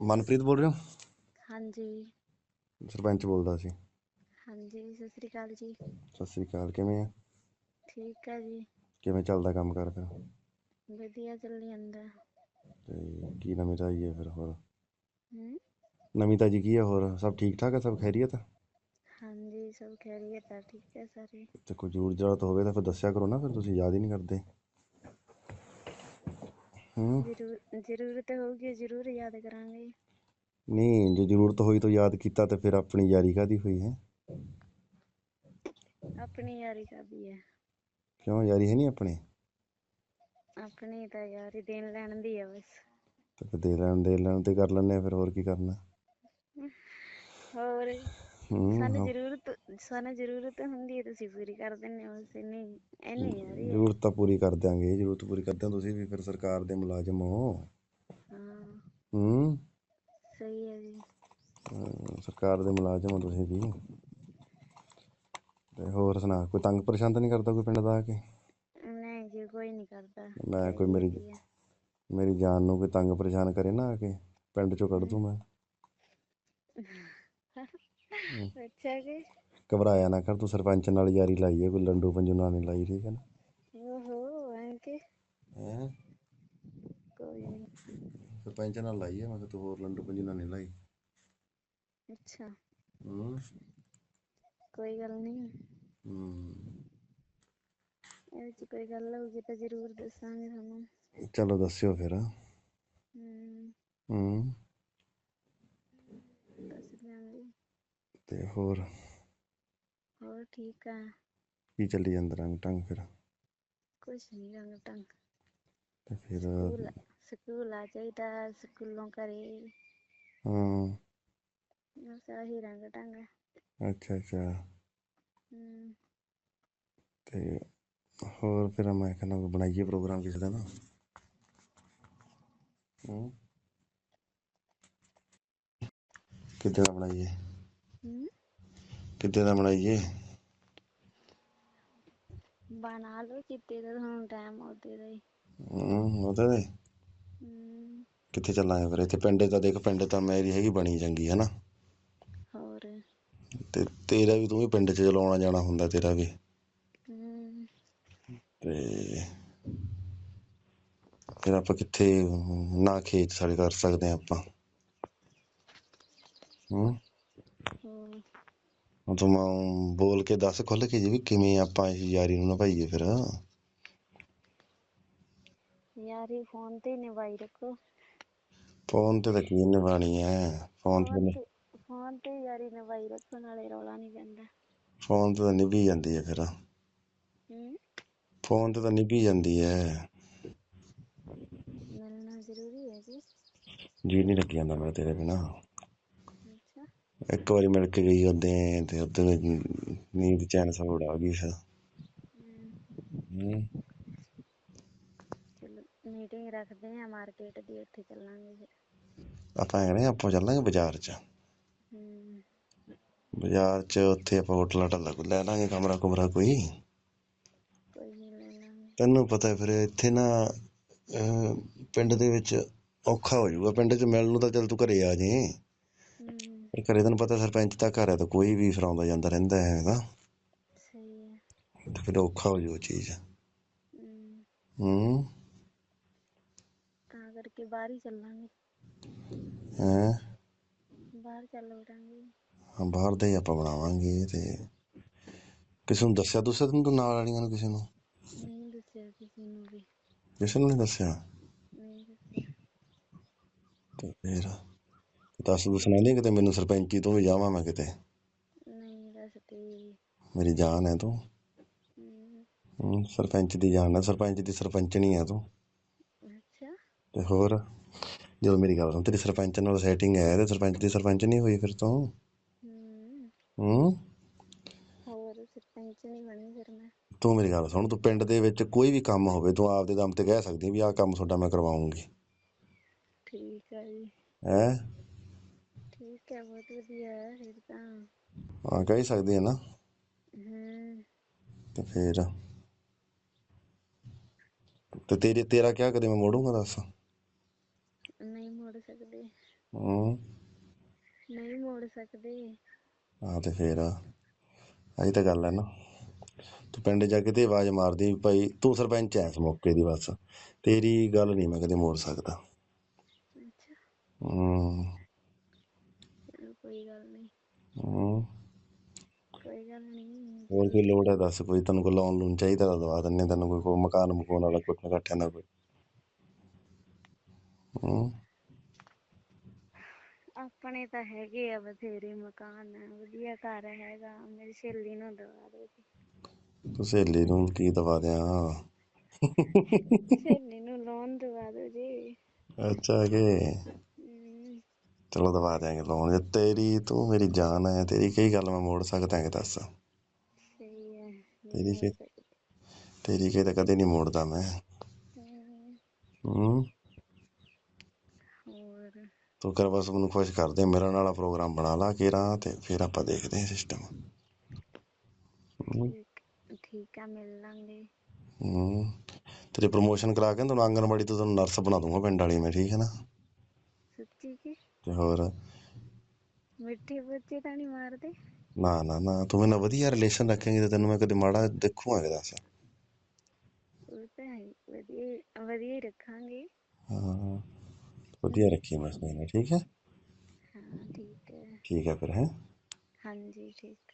ਮਨਪ੍ਰੀਤ ਬੋਲ ਰਹੇ ਹੋ? ਹਾਂਜੀ। ਸਰਪੰਚ ਬੋਲਦਾ ਸੀ। ਹਾਂਜੀ ਸਤਿ ਸ੍ਰੀ ਅਕਾਲ ਜੀ। ਸਤਿ ਸ੍ਰੀ ਅਕਾਲ ਕਿਵੇਂ ਆ? ਠੀਕ ਹੈ ਜੀ। ਕਿਵੇਂ ਚੱਲਦਾ ਕੰਮ ਕਰ ਫਿਰ? ਵਧੀਆ ਚੱਲੀ ਜਾਂਦਾ। ਤੇ ਕੀ ਨਵੀਂ ਤਾਜੀ ਹੈ ਫਿਰ ਹੋਰ? ਹੂੰ? ਨਵੀਂ ਤਾਜੀ ਕੀ ਆ ਹੋਰ? ਸਭ ਠੀਕ ਠਾਕ ਆ? ਸਭ ਖੈਰੀਅਤ ਆ? ਹਾਂਜੀ ਸਭ ਖੈਰੀਅਤ ਆ ਠੀਕ ਹੈ ਸਾਰੇ। ਤੇ ਕੋਈ ਜ਼ਰੂਰ ਜ਼ਰੂਰਤ ਹੋਵੇ ਤਾਂ ਫਿਰ ਦੱਸਿਆ ਕਰੋ ਨਾ ਫਿਰ ਤੁਸੀਂ ਯਾਦ ਹੀ ਨਹੀਂ ਕਰਦੇ। ਹੂੰ। ਜ਼ਰੂਰ ਜ਼ਰੂਰਤ ਹੋਊਗੀ ਜ਼ਰੂਰ ਯਾਦ ਕਰਾਂਗੇ। ਨਹੀਂ ਜੇ ਜ਼ਰੂਰਤ ਹੋਈ ਤਾਂ ਯਾਦ ਕੀਤਾ ਤੇ ਫਿਰ ਆਪਣੀ ਯਾਰੀ ਕਾਦੀ ਹੋਈ ਹੈ? ਆਪਣੀ ਯਾਰੀ ਕਾਦੀ ਹੈ? ਕਿਉਂ ਯਾਰੀ ਹੈ ਨਹੀਂ ਆਪਣੀ? ਆਪਣੀ ਤਾਂ ਯਾਰੀ ਦੇਣ ਲੈਣ ਦੀ ਆ ਬਸ। ਤੇ ਫਿਰ ਦੇ ਲੈਣ ਦੇ ਲੈਣ ਤੇ ਕਰ ਆ ਫਿਰ ਹੋਰ ਕੀ ਕਰਨਾ? ਹੋਰ ਹੂੰ ਸਾਨੂੰ ਹਾਂ। ਸਾਨੂੰ ਜ਼ਰੂਰਤ ਹੁੰਦੀ ਹੈ ਤੁਸੀਂ ਪੂਰੀ ਕਰ ਦਿੰਦੇ ਹੋ ਬਸ ਇੰਨੀ ਇੰਨੀ ਯਾਰੀ ਹੈ ਜ਼ਰੂਰਤ ਤਾਂ ਪੂਰੀ ਕਰ ਦਿਆਂਗੇ ਜ਼ਰੂਰਤ ਪੂਰੀ ਕਰਦੇ ਹੋ ਤੁਸੀਂ ਵੀ ਫਿਰ ਸਰਕਾਰ ਦੇ ਮੁਲਾਜ਼ਮ ਹੋ। ਹਾਂ। ਹੂੰ। ਸਹੀ ਹੈ ਜੀ। ਅਹ ਸਰਕਾਰ ਦੇ ਮੁਲਾਜ਼ਮ ਹੋ ਤੁਸੀਂ ਵੀ। ਤੇ ਹੋਰ ਸੁਣਾ ਕੋਈ ਤੰਗ ਪਰੇਸ਼ਾਨ ਤਾਂ ਨਹੀਂ ਕਰਦਾ ਕੋਈ ਪਿੰਡ ਦਾ ਆ ਕੇ? ਨਹੀਂ ਜੀ ਕੋਈ ਨਹੀਂ ਕਰਦਾ। ਮੈਂ ਕੋਈ ਮੇਰੀ। ਮੇਰੀ ਜਾਨ ਨੂੰ ਕੋਈ ਤੰਗ ਪਰੇਸ਼ਾਨ ਕਰੇ ਨਾ ਆ ਕੇ ਪਿੰਡ ਚੋਂ ਕੱਢ ਦੂੰ ਮੈਂ। ਅੱਛਾ ਜੀ। ਘਬਰਾਇਆ ਨਾ ਕਰ ਤੂੰ ਸਰਪੰਚ ਨਾਲ ਯਾਰੀ ਲਾਈ ਹੈ ਕੋਈ ਲੰਡੂ ਪੰਜੂ ਨਾਲ ਨਹੀਂ ਲਾਈ ਠੀਕ ਹੈ ਨਾ? ਓਹੋ ਐਂਕੇ ਹੈਂ? ਕੋਈ ਨਹੀਂ ਸਰਪੰਚ ਨਾਲ ਲਾਈ ਹੈ ਮੈਂ ਕਿਹਾ ਤੂੰ ਹੋਰ ਲੰਡੂ ਪੰਜੂ ਨਾਲ ਨਹੀਂ ਲਾਈ। ਅੱਛਾ। ਹੂੰ। ਕੋਈ ਗੱਲ ਨਹੀਂ ਹੂੰ। ਇਹ ਚ ਕੋਈ ਗੱਲ ਹੋਊਗੀ ਤਾਂ ਜ਼ਰੂਰ ਦੱਸਾਂਗੇ ਤੁਹਾਨੂੰ। ਚਲੋ ਦੱਸਿਓ ਫਿਰ। ਹਮ ਹੂੰ। ਦੱਸ ਦਿਆਂਗੇ। ਤੇ ਹੋਰ? ਹੋਰ ਠੀਕ ਆ। ਕੀ ਚੱਲੀ ਜਾਂਦਾ ਰੰਗ ਟੰਗ ਫਿਰ? ਕੁਛ ਨਹੀਂ ਰੰਗ ਟੰਗ। ਤੇ ਫਿਰ ਸਕੂਲ ਸਕੂਲ ਆ ਚਾਹੀਦਾ ਸਕੂਲੋਂ ਕਰੇ ਹਾਂ। ਬਸ ਆਹੀ ਰੰਗ ਟੰਗ। ਆ। ਅੱਛਾ ਅੱਛਾ। ਹਮ ਤੇ ਹੋਰ ਫਿਰ ਮੈਂ ਕਹਿੰਦਾ ਕੋਈ ਬਣਾਈਏ ਪ੍ਰੋਗਰਾਮ ਕਿਸੇ ਦਾ ਨਾ ਹੂੰ। ਕਿੱਦਾਂ ਦਾ ਬਣਾਈਏ? ਕਿੱਦਾਂ ਦਾ ਬਣਾਈਏ? ਬਣਾ ਲਓ ਕਿਤੇ ਦਾ ਤੁਹਾਨੂੰ ਟਾਈਮ ਆਉਦੇ ਦਾ ਹੀ। ਹੂੰ ਉਹਦੇ ਦੇ ਹਮ ਕਿੱਥੇ ਚੱਲਾਂਗੇ ਫਿਰ? ਇੱਥੇ ਪਿੰਡ ਤਾਂ ਦੇਖ ਪਿੰਡ ਤਾਂ ਮੇਰੀ ਹੈਗੀ ਬਣੀ ਚੰਗੀ ਹੈ ਨਾ ਹੋਰ? ਤੇ ਤੇਰਾ ਵੀ ਤੂੰ ਵੀ ਪਿੰਡ 'ਚ ਚਲਾਉਣਾ ਜਾਣਾ ਹੁੰਦਾ ਤੇਰਾ ਵੀ। ਹਮ ਤੇ ਫਿਰ ਆਪਾਂ ਕਿੱਥੇ ਨਾ ਖੇਤ ਸਾਡੇ ਕਰ ਸਕਦੇ ਹਾਂ ਆਪਾਂ। ਹੂੰ? ਤੂੰ ਮ- ਬੋਲ ਕੇ ਦੱਸ ਖੁੱਲ ਕੇ ਜੀ ਵੀ ਕਿਵੇਂ ਆਪਾਂ ਇਸ ਯਾਰੀ ਨੂੰ ਨਿਭਾਈਏ ਫਿਰ। ਯਾਰੀ ਫੋਨ ਤੇ ਹੀ ਨਿਭਾਈ ਰੱਖੋ। ਫੋਨ ਤੇ ਤਾਂ ਕੀ ਨਿਭਾਣੀ ਹੈ ਫੋਨ ਤੇ ਫੋਨ ਤੇ ਯਾਰੀ ਨਿਭਾਈ ਰੱਖੋ ਨਾਲੇ ਰੌਲਾ ਨਹੀਂ ਪੈਂਦਾ। ਫੋਨ ਤੇ ਤਾਂ ਨਿਭੀ ਜਾਂਦੀ ਹੈ ਫਿਰ। ਫੋਨ ਤੇ ਤਾਂ ਨਿਭੀ ਜਾਂਦੀ ਹੈ ਮਿਲਣਾ ਜ਼ਰੂਰੀ ਹੈ ਜੀ। ਜੀ ਨਹੀਂ ਲੱਗੀ ਜਾਂਦਾ ਮੇਰਾ ਤੇਰੇ ਬਿਨਾ। ਇੱਕ ਵਾਰੀ ਮਿਲ ਕੇ ਗਈ ਉਹਦੇ ਤੇ ਉਹਦੇ ਨੀਂਦ ਚੈਨ ਸਭ ਉਡਾ ਗਈ ਫਿਰ। ਹੂੰ। ਚਲੋ ਮੀਟਿੰਗ ਰੱਖਦੇ ਆ ਮਾਰਕੀਟ ਦੀ ਉੱਥੇ ਚੱਲਾਂਗੇ ਫਿਰ। ਆਪਾਂ ਕਹਿੰਦੇ ਆਪਾਂ ਚੱਲਾਂਗੇ ਬਾਜ਼ਾਰ 'ਚ। ਹਮ ਬਾਜ਼ਾਰ 'ਚ ਉੱਥੇ ਆਪਾਂ ਹੋਟਲ ਹਾਟਲ ਕੋਈ ਲੈ ਲਾਂਗੇ ਕਮਰਾ ਕੁਮਰਾ ਕੋਈ। ਨਹੀਂ ਤੈਨੂੰ ਪਤਾ ਫਿਰ ਇੱਥੇ ਨਾ ਅਹ, ਪਿੰਡ ਦੇ ਵਿੱਚ ਔਖਾ ਹੋ ਜਾਊਗਾ। ਪਿੰਡ 'ਚ ਮਿਲਣ ਨੂੰ ਤਾਂ ਚੱਲ ਤੂੰ ਘਰੇ ਆ ਜੇ ਪਰ ਘਰੇ ਤੈਨੂੰ ਪਤਾ ਸਰਪੰਚ ਦਾ ਘਰ ਹੈ ਤਾਂ ਕੋਈ ਵੀ ਫਿਰ ਆਉਂਦਾ ਜਾਂਦਾ ਰਹਿੰਦਾ ਸਹੀ ਹੈ। ਤੇ ਫਿਰ ਔਖਾ ਹੋ ਜਾਊ ਉਹ ਚੀਜ਼। ਹਮ ਹੂੰ। ਤਾਂ ਕਰਕੇ ਬਾਹਰ ਹੀ ਚੱਲਾਂਗੇ। ਹੈਂ? ਬਾਹਰ ਚੱਲ ਵੜਾਂਗੇ। ਹਾਂ ਬਾਹਰ ਦਾ ਹੀ ਆਪਾਂ ਬਣਾਵਾਂਗੇ ਤੇ ਕਿਸੇ ਨੂੰ ਦੱਸਿਆ ਦੱਸਿਆ ਤੈਨੂੰ ਤੂੰ ਨਾਲ ਵਾਲੀਆਂ ਨੂੰ ਕਿਸੇ ਨੂੰ? ਨਹੀਂ ਦੱਸਿਆ ਕਿਸੇ ਨੂੰ ਵੀ। ਕਿਸੇ ਨੂੰ ਨਹੀਂ ਦੱਸਿਆ? ਨਹੀਂ ਦੱਸਿਆ। ਤੇ ਫਿਰ? ਦੱਸ ਦੱਸਣਾ ਨਹੀਂ ਕਿਤੇ ਮੈਨੂੰ ਸਰਪੰਚੀ ਤੋਂ ਵੀ ਜਾਵਾਂ ਮੈਂ ਕਿਤੇ। ਨਹੀਂ ਦੱਸਦੀ ਮੇਰੀ ਜਾਨ ਹੈ ਤੂੰ। ਹਮ ਸਰਪੰਚ ਦੀ ਜਾਨ ਹੈ ਸਰਪੰਚ ਦੀ ਸਰਪੰਚਣੀ ਹੈ ਤੂੰ। ਅੱਛਾ। ਤੇ ਹੋਰ ਜਦੋਂ ਮੇਰੀ ਗੱਲ ਸੁਣ ਤੇਰੀ ਸਰਪੰਚ ਨਾਲ ਸੈਟਿੰਗ ਹੈ ਤੇ ਸਰਪੰਚ ਦੀ ਸਰਪੰਚ ਨਹੀਂ ਹੋਈ ਫਿਰ ਤੋਂ। ਹਮ ਹੂੰ। ਹੋਰ ਸਰਪੰਚ ਨਹੀਂ ਬਣੀ ਫਿਰ ਮੈਂ। ਤੂੰ ਮੇਰੀ ਗੱਲ ਸੁਣ ਤੂੰ ਪਿੰਡ ਦੇ ਵਿੱਚ ਕੋਈ ਵੀ ਕੰਮ ਹੋਵੇ ਤੂੰ ਆਪਦੇ ਦਮ ਤੇ ਕਹਿ ਸਕਦੀ ਵੀ ਆਹ ਕੰਮ ਤੁਹਾਡਾ ਮੈਂ ਕਰਵਾਉਂਗੀ। ਠੀਕ ਹੈ ਜੀ। ਹੈ? ਠੀਕ ਹੈ ਬਹੁਤ ਵਧੀਆ ਹੈ ਫਿਰ ਤਾਂ। ਹਾਂ ਕਹਿ ਹੀ ਸਕਦੀ ਹੈ ਨਾ। ਹਮ ਤੇ ਫਿਰ? ਤੇ ਤੇਰੇ ਤੇਰਾ ਕਿਆ ਕਦੇ ਮੈਂ ਮੋੜੂੰਗਾ ਦੱਸ? ਨਹੀਂ ਮੁੜ ਸਕਦੇ। ਹੂੰ। ਨਹੀਂ ਮੋੜ ਸਕਦੇ। ਆ ਤੇ ਫੇਰ? ਆਹੀ ਤਾਂ ਗੱਲ ਹੈ ਨਾ। ਤੂੰ ਪਿੰਡ ਜਾ ਕੇ ਤੇ ਆਵਾਜ਼ ਮਾਰਦੀ ਵੀ ਭਾਈ ਤੂੰ ਸਰਪੰਚ ਐ ਇਸ ਮੌਕੇ ਦੀ ਬਸ। ਤੇਰੀ ਗੱਲ ਨਹੀਂ ਮੈਂ ਕਦੇ ਮੋੜ ਸਕਦਾ। ਅੱਛਾ। ਹੂੰ। ਹੂੰ ਕੋਈ ਗੱਲ ਨਹੀਂ। ਹੋਰ ਕੋਈ ਲੋੜ ਹੈ ਦੱਸ ਕੋਈ? ਤੈਨੂੰ ਕੋਈ ਲੋਨ ਲੂਨ ਚਾਹੀਦਾ ਤਾਂ ਦਵਾ ਦਿੰਨੇ ਤੈਨੂੰ ਕੋਈ ਕੋਈ ਮਕਾਨ ਮਕਾਨ ਵਾਲਾ ਕੁੱਟ ਇਕੱਠਿਆਂ ਦਾ ਕੋਈ। ਹੂੰ। ਆਪਣੇ ਤਾਂ ਹੈਗੇ ਆ ਬਥੇਰੇ ਮਕਾਨ। ਵਧੀਆ ਘਰ ਹੈਗਾ। ਮੇਰੀ ਸਹੇਲੀ ਨੂੰ ਦਵਾ ਜੀ ਤੂੰ ਸਹੇਲੀ ਨੂੰ ਕੀ ਦਵਾ ਦਿਆਂ? ਸਹੇਲੀ ਨੂੰ ਲੋਨ ਦਵਾ ਦਿਓ ਜੀ। ਅੱਛਾ ਕਿ ਚਲੋ ਦਵਾ ਦਿਆਂਗੇ ਲੋਨ ਜੇ ਤੇਰੀ ਤੂੰ ਮੇਰੀ ਜਾਨ ਹੈ ਤੇਰੀ ਕਈ ਗੱਲ ਮੈਂ ਮੋੜ ਸਕਦਾ ਕਿ ਦੱਸ। ਸਹੀ ਹੈ ਤੇਰੀ ਕੀ-। ਤੇਰੀ ਕੀ ਤਾਂ ਕਦੇ ਨਹੀਂ ਮੋੜਦਾ ਮੈਂ। ਹਮ, ਹੂੰ। ਹੋਰ? ਤੂੰ ਕਰ ਬਸ ਮੈਨੂੰ ਖੁਸ਼ ਕਰ ਦੇ ਮਿਲਣ ਵਾਲਾ ਪ੍ਰੋਗਰਾਮ ਬਣਾ ਲਾ ਕੇਰਾਂ ਤੇ ਫਿਰ ਆਪਾਂ ਦੇਖਦੇ ਹਾਂ ਸਿਸਟਮ ਠੀਕ ਠੀਕ ਆ ਮਿਲ ਲਾਂਗੇ। ਹੂੰ। ਤੇਰੀ ਪ੍ਰਮੋਸ਼ਨ ਕਰਾ ਕੇ ਤੈਨੂੰ ਆਂਗਨਵਾੜੀ ਤੋਂ ਤੈਨੂੰ ਨਰਸ ਬਣਾ ਦੂੰਗਾ ਪਿੰਡ ਵਾਲੀ ਮੈਂ ਠੀਕ ਹੈ ਨਾ? ਕੀ ਤੇ ਹੋਰ? ਮਿੱਠੇ ਬੱਚੇ ਤਾਂ ਨਹੀਂ ਮਾਰਦੇ? ਨਾ ਨਾ ਨਾ ਤੂੰ ਮੇਰੇ ਵਧੀਆ ਰਿਲੇਸ਼ਨ ਰੱਖੇਂਗੀ ਤੇ ਤੈਨੂੰ ਮੈਂ ਕਦੇ ਮਾੜਾ ਦੇਖੂਗਾ ਕਿ ਦੱਸ। ਉਹ ਤਾਂ ਹੈ ਹੀ, ਵਧੀਆ ਵਧੀਆ ਹੀ ਰੱਖਾਂਗੇ। ਹਾਂ ਵਧੀਆ ਰੱਖੀ ਮੈਂ ਨਾਲ ਠੀਕ ਹੈ? ਹਾਂ ਠੀਕ ਹੈ। ਠੀਕ ਹੈ ਫਿਰ ਹੈ? ਹਾਂਜੀ ਠੀਕ।